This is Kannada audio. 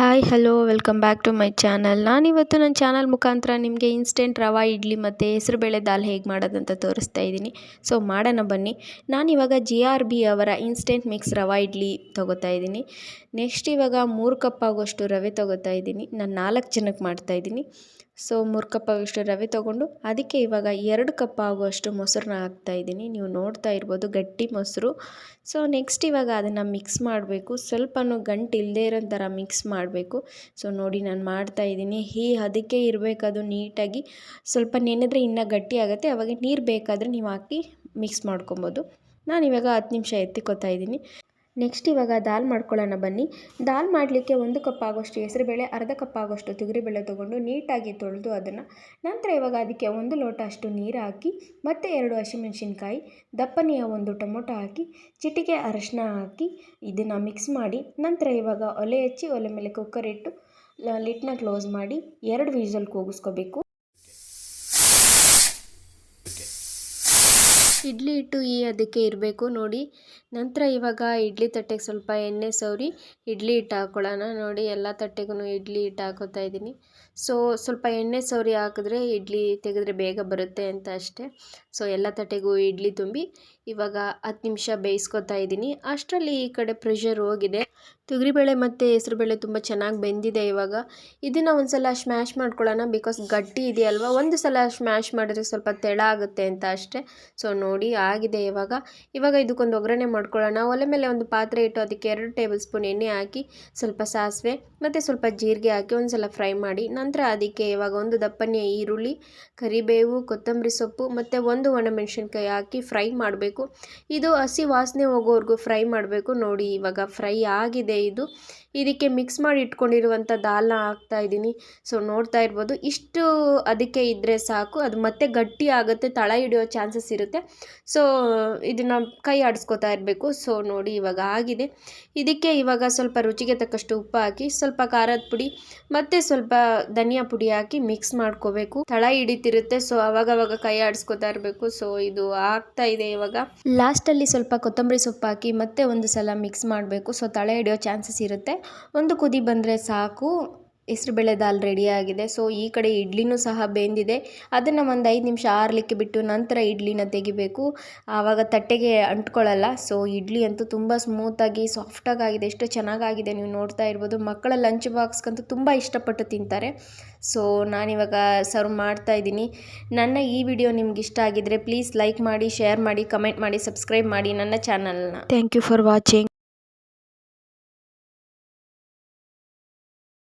Hi, hello, welcome back to my channel. ನಾನಿವತ್ತು ನನ್ನ ಚಾನಲ್ ಮುಖಾಂತರ ನಿಮಗೆ ಇನ್ಸ್ಟೆಂಟ್ ರವಾ, ಇಡ್ಲಿ ಮತ್ತು ಹೆಸರುಬೇಳೆ ದಾಲ್ ಹೇಗೆ ಮಾಡೋದಂತ ತೋರಿಸ್ತಾ ಇದ್ದೀನಿ. ಸೊ, ಮಾಡೋಣ ಬನ್ನಿ. ನಾನಿವಾಗ ಜಿ ಆರ್ ಬಿ ಅವರ ಇನ್ಸ್ಟೆಂಟ್ ಮಿಕ್ಸ್ ರವಾ, ಇಡ್ಲಿ ತೊಗೋತಾ ಇದ್ದೀನಿ. ನೆಕ್ಸ್ಟ್ ಇವಾಗ ಮೂರು ಕಪ್ ಆಗೋಷ್ಟು ರವೆ ತೊಗೋತಾ ಇದ್ದೀನಿ. ನಾನು ನಾಲ್ಕು ಜನಕ್ಕೆ ಮಾಡ್ತಾ ಇದ್ದೀನಿ. ಸೊ, ಮೂರು ಕಪ್ ಆಗೋಷ್ಟು ರವೆ ತೊಗೊಂಡು ಅದಕ್ಕೆ ಇವಾಗ ಎರಡು ಕಪ್ ಆಗುವಷ್ಟು ಮೊಸರನ್ನ ಹಾಕ್ತಾಯಿದ್ದೀನಿ ನೀವು ನೋಡ್ತಾ ಇರ್ಬೋದು, ಗಟ್ಟಿ ಮೊಸರು. ಸೊ, ನೆಕ್ಸ್ಟ್ ಇವಾಗ ಅದನ್ನು ಮಿಕ್ಸ್ ಮಾಡಬೇಕು. ಸ್ವಲ್ಪನೂ ಗಂಟು ಇಲ್ಲದೇ ಇರೋ ಥರ ಮಿಕ್ಸ್ ಮಾಡಬೇಕು. ಸೊ ನೋಡಿ ನಾನು ಮಾಡ್ತಾ ಇದ್ದೀನಿ. ಹೀ, ಅದಕ್ಕೆ ಇರಬೇಕು ಅದು ನೀಟಾಗಿ. ಸ್ವಲ್ಪ ನೆನೆದ್ರೆ ಇನ್ನೂ ಗಟ್ಟಿ ಆಗುತ್ತೆ. ಅವಾಗ ನೀರು ಬೇಕಾದರೆ ನೀವು ಹಾಕಿ ಮಿಕ್ಸ್ ಮಾಡ್ಕೊಬೋದು. ನಾನಿವಾಗ ಹತ್ತು ನಿಮಿಷ ಎತ್ತಿಕೊತಾ ಇದ್ದೀನಿ. ನೆಕ್ಸ್ಟ್ ಇವಾಗ ದಾಲ್ ಮಾಡ್ಕೊಳ್ಳೋಣ ಬನ್ನಿ. ದಾಲ್ ಮಾಡಲಿಕ್ಕೆ ಒಂದು ಕಪ್ ಆಗೋಷ್ಟು ಹೆಸರುಬೇಳೆ, ಅರ್ಧ ಕಪ್ ಆಗೋಷ್ಟು ತೊಗರಿಬೇಳೆ ತೊಗೊಂಡು ನೀಟಾಗಿ ತೊಳೆದು ಅದನ್ನು ನಂತರ ಇವಾಗ ಅದಕ್ಕೆ ಒಂದು ಲೋಟ ಅಷ್ಟು ನೀರು ಹಾಕಿ, ಮತ್ತು ಎರಡು ಹಸಿಮೆಣಸಿನ್ಕಾಯಿ, ದಪ್ಪನೆಯ ಒಂದು ಟೊಮೊಟೊ ಹಾಕಿ, ಚಿಟಿಕೆ ಅರಶಿನ ಹಾಕಿ ಇದನ್ನು ಮಿಕ್ಸ್ ಮಾಡಿ, ನಂತರ ಇವಾಗ ಒಲೆ ಹಚ್ಚಿ ಒಲೆ ಮೇಲೆ ಕುಕ್ಕರ್ ಇಟ್ಟು ಲಿಟ್ನ ಕ್ಲೋಸ್ ಮಾಡಿ, ಎರಡು ವಿಸಲ್ ಕೂಗಿಸ್ಕೋಬೇಕು. ಇಡ್ಲಿ ಹಿಟ್ಟು ಈ ಅದಕ್ಕೆ ಇರಬೇಕು. ನೋಡಿ, ನಂತರ ಇವಾಗ ಇಡ್ಲಿ ತಟ್ಟೆಗೆ ಸ್ವಲ್ಪ ಎಣ್ಣೆ ಸವರಿ, ಇಡ್ಲಿ ಹಿಟ್ಟು ಹಾಕ್ಕೊಳ್ಳೋಣ ನೋಡಿ, ಎಲ್ಲ ತಟ್ಟೆಗೂ ಇಡ್ಲಿ ಹಿಟ್ಟು ಹಾಕೋತಾ ಇದ್ದೀನಿ. ಸೊ ಸ್ವಲ್ಪ ಎಣ್ಣೆ ಸವರಿ ಹಾಕಿದ್ರೆ ಇಡ್ಲಿ ತೆಗೆದ್ರೆ ಬೇಗ ಬರುತ್ತೆ ಅಂತ ಅಷ್ಟೇ. ಸೊ ಎಲ್ಲ ತಟ್ಟೆಗೂ ಇಡ್ಲಿ ತುಂಬಿ ಇವಾಗ ಹತ್ತು ನಿಮಿಷ ಬೇಯಿಸ್ಕೊತಾ ಇದ್ದೀನಿ. ಅಷ್ಟರಲ್ಲಿ ಈ ಕಡೆ ಪ್ರೆಷರ್ ಹೋಗಿದೆ. ತೊಗರಿಬೇಳೆ ಮತ್ತು ಹೆಸರುಬೇಳೆ ತುಂಬ ಚೆನ್ನಾಗಿ ಬೆಂದಿದೆ ಇವಾಗ. ಇದನ್ನು ಒಂದು ಸಲ ಸ್ಮ್ಯಾಶ್ ಮಾಡ್ಕೊಳ್ಳೋಣ ಬಿಕಾಸ್ ಗಟ್ಟಿ ಇದೆಯಲ್ವ? ಒಂದು ಸಲ ಸ್ಮ್ಯಾಶ್ ಮಾಡಿದ್ರೆ ಸ್ವಲ್ಪ ತೆಳ ಆಗುತ್ತೆ ಅಂತ ಅಷ್ಟೇ. ಸೊ ನೋಡಿ ಆಗಿದೆ ಇವಾಗ. ಇವಾಗ ಇದಕ್ಕೊಂದು ಒಗ್ಗರಣೆ ಮಾಡ್ಕೊಳ್ಳೋಣ. ಒಲೆ ಮೇಲೆ ಒಂದು ಪಾತ್ರೆ ಇಟ್ಟು ಅದಕ್ಕೆ ಎರಡು ಟೇಬಲ್ ಸ್ಪೂನ್ ಎಣ್ಣೆ ಹಾಕಿ, ಸ್ವಲ್ಪ ಸಾಸಿವೆ ಮತ್ತು ಸ್ವಲ್ಪ ಜೀರಿಗೆ ಹಾಕಿ ಒಂದು ಸಲ ಫ್ರೈ ಮಾಡಿ. ನಂತರ ಅದಕ್ಕೆ ಇವಾಗ ಒಂದು ದಪ್ಪನೆಯ ಈರುಳ್ಳಿ, ಕರಿಬೇವು, ಕೊತ್ತಂಬರಿ ಸೊಪ್ಪು ಮತ್ತು ಒಂದು ಒಣಮೆಣಸಿನ್ಕಾಯಿ ಹಾಕಿ ಫ್ರೈ ಮಾಡಬೇಕು. ಇದು ಹಸಿ ವಾಸನೆ ಹೋಗೋವರೆಗೂ ಫ್ರೈ ಮಾಡಬೇಕು. ನೋಡಿ ಇವಾಗ ಫ್ರೈ ಆಗಿದೆ ಇದು ಇದಕ್ಕೆ ಮಿಕ್ಸ್ ಮಾಡಿ ಇಟ್ಕೊಂಡಿರುವಂಥ ದಾಲ್ನ ಹಾಕ್ತಾ ಇದ್ದೀನಿ. ಸೊ ನೋಡ್ತಾ ಇರ್ಬೋದು. ಇಷ್ಟು ಅದಕ್ಕೆ ಇದ್ದರೆ ಸಾಕು. ಅದು ಮತ್ತೆ ಗಟ್ಟಿ ಆಗುತ್ತೆ, ತಳ ಹಿಡಿಯೋ ಚಾನ್ಸಸ್ ಇರುತ್ತೆ. ಸೊ ಇದನ್ನು ಕೈ ಆಡಿಸ್ಕೊತಾ ಇರಬೇಕು. ಸೊ ನೋಡಿ ಇವಾಗ ಆಗಿದೆ. ಇದಕ್ಕೆ ಇವಾಗ ಸ್ವಲ್ಪ ರುಚಿಗೆ ತಕ್ಕಷ್ಟು ಉಪ್ಪು ಹಾಕಿ, ಸ್ವಲ್ಪ ಖಾರದ ಪುಡಿ, ಮತ್ತು ಸ್ವಲ್ಪ ಧನಿಯಾ ಪುಡಿ ಹಾಕಿ ಮಿಕ್ಸ್ ಮಾಡ್ಕೋಬೇಕು. ತಳ ಹಿಡಿತಿರುತ್ತೆ. ಸೊ ಅವಾಗವಾಗ ಕೈ ಆಡಿಸ್ಕೊತಾ ಇರಬೇಕು. ಸೊ ಇದು ಆಗ್ತಾ ಇದೆ ಇವಾಗ. ಲಾಸ್ಟಲ್ಲಿ ಸ್ವಲ್ಪ ಕೊತ್ತಂಬರಿ ಸೊಪ್ಪು ಹಾಕಿ ಮತ್ತೆ ಒಂದು ಸಲ ಮಿಕ್ಸ್ ಮಾಡಬೇಕು. ಸೊ ತಳ ಹಿಡಿಯೋ ಚಾನ್ಸಸ್ ಇರುತ್ತೆ. ಒಂದು ಕುದಿ ಬಂದರೆ ಸಾಕು. ಹೆಸ್ರುಬೇಳೆ ದಾಲ್ ರೆಡಿಯಾಗಿದೆ ಸೊ ಈ ಕಡೆ ಇಡ್ಲಿನೂ ಸಹ ಬೆಂದಿದೆ. ಅದನ್ನು ಒಂದು ಐದು ನಿಮಿಷ ಆರಲಿಕ್ಕೆ ಬಿಟ್ಟು ನಂತರ ಇಡ್ಲಿನ ತೆಗಿಬೇಕು. ಆವಾಗ ತಟ್ಟೆಗೆ ಅಂಟ್ಕೊಳ್ಳಲ್ಲ. ಸೊ ಇಡ್ಲಿ ಅಂತೂ ತುಂಬ ಸ್ಮೂತಾಗಿ ಸಾಫ್ಟಾಗಿ ಆಗಿದೆ. ಎಷ್ಟು ಚೆನ್ನಾಗಾಗಿದೆ ನೀವು ನೋಡ್ತಾ ಇರ್ಬೋದು. ಮಕ್ಕಳ ಲಂಚ್ ಬಾಕ್ಸ್ಗಂತೂ ತುಂಬ ಇಷ್ಟಪಟ್ಟು ತಿಂತಾರೆ. ಸೊ ನಾನಿವಾಗ ಸರ್ವ್ ಮಾಡ್ತಾ ಇದ್ದೀನಿ. ನನ್ನ ಈ ವಿಡಿಯೋ ನಿಮ್ಗೆ ಇಷ್ಟ ಆಗಿದ್ರೆ ಪ್ಲೀಸ್ ಲೈಕ್ ಮಾಡಿ ಶೇರ್ ಮಾಡಿ ಕಮೆಂಟ್ ಮಾಡಿ ಸಬ್ಸ್ಕ್ರೈಬ್ ಮಾಡಿ ನನ್ನ ಚಾನಲ್ನ ಥ್ಯಾಂಕ್ ಯು ಫಾರ್ ವಾಚಿಂಗ್